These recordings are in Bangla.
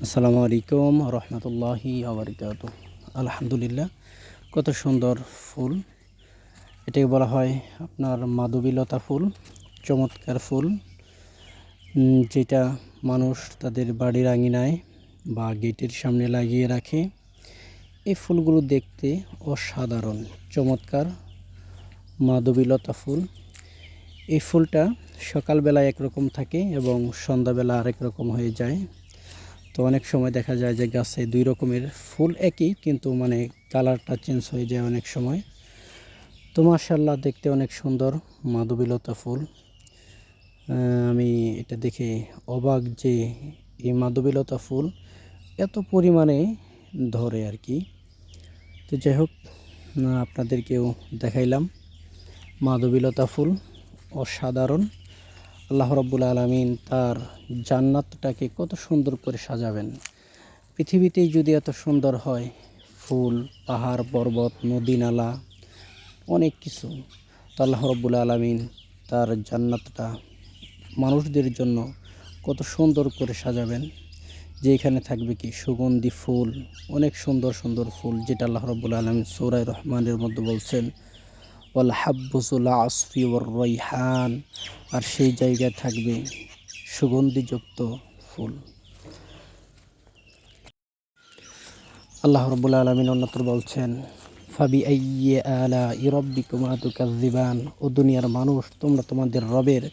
আসসালামু আলাইকুম রহমতুল্লাহি আবরকাত। আলহামদুলিল্লাহ, কত সুন্দর ফুল। এটাকে বলা হয় আপনার মাধবীলতা ফুল, চমৎকার ফুল যেটা মানুষ তাদের বাড়ির আঙিনায় বা গেটের সামনে লাগিয়ে রাখে। এই ফুলগুলো দেখতে অসাধারণ, চমৎকার মাধবীলতা ফুল। এই ফুলটা সকালবেলা একরকম থাকে এবং সন্ধ্যাবেলা আরেক রকম হয়ে যায়। তো অনেক সময় দেখা যায় যে গাছে দুই রকমের ফুল একই, কিন্তু মানে কালারটা চেঞ্জ হয়ে যায় অনেক সময়। তো মার্শাল্লাহ দেখতে অনেক সুন্দর মাধবীলতা ফুল। আমি এটা দেখে অবাক যে এই মাধবীলতা ফুল এত পরিমাণে ধরে আর কি। তো যাই হোক, আপনাদেরকেও দেখাইলাম মাধবীলতা ফুল। অসাধারণ। আল্লাহ রব্বুল আলমিন তার জান্নাতটাকে কত সুন্দর করে সাজাবেন। পৃথিবীতেই যদি এত সুন্দর হয়, ফুল, পাহাড়, পর্বত, নদী, নালা, অনেক কিছু, তো আল্লাহ রব্বুল আলমিন তার জান্নাতটা মানুষদের জন্য কত সুন্দর করে সাজাবেন। যে এখানে থাকবে কি? সুগন্ধি ফুল, অনেক সুন্দর সুন্দর ফুল, যেটা আল্লাহ রব্বুল আলমিন সৌরাই রহমানের মধ্যে বলছেন ওয়াল হাব্বুসুল আসফি ওর রৈহান আর সেই জায়গায় থাকবে সুগন্ধিযুক্ত ফুল। আল্লাহ রব্বুল আলমিন অন্যত্র বলছেন, ফাবি আইয়ে আলা ইরব্বি কুমাতুকাজিবান ও দুনিয়ার মানুষ, তোমরা তোমাদের রবের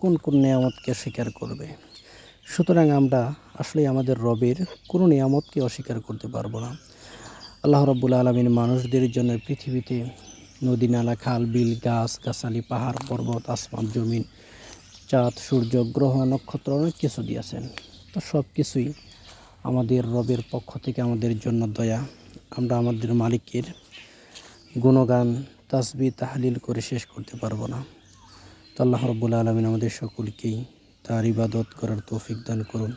কোন কোন নিয়ামতকে স্বীকার করবে? সুতরাং আমরা আসলে আমাদের রবের কোনো নিয়ামতকে অস্বীকার করতে পারব না। আল্লাহ রব্বুল আলমিন মানুষদের জন্য পৃথিবীতে নদী, নালা, খাল, বিল, গাছ, গাছালি, পাহাড়, পর্বত, আসমান, জমিন, চাঁদ, সূর্য, গ্রহ, নক্ষত্র অনেক কিছু দিয়েছেন। তো সব কিছুই আমাদের রবের পক্ষ থেকে আমাদের জন্য দয়া। আমরা আমাদের মালিকের গুণগান, তাসবি, তাহলিল করে শেষ করতে পারব না। তো আল্লাহ রব্বুল আলমিন আমাদের সকলকেই তার ইবাদত করার তৌফিক দান করুন।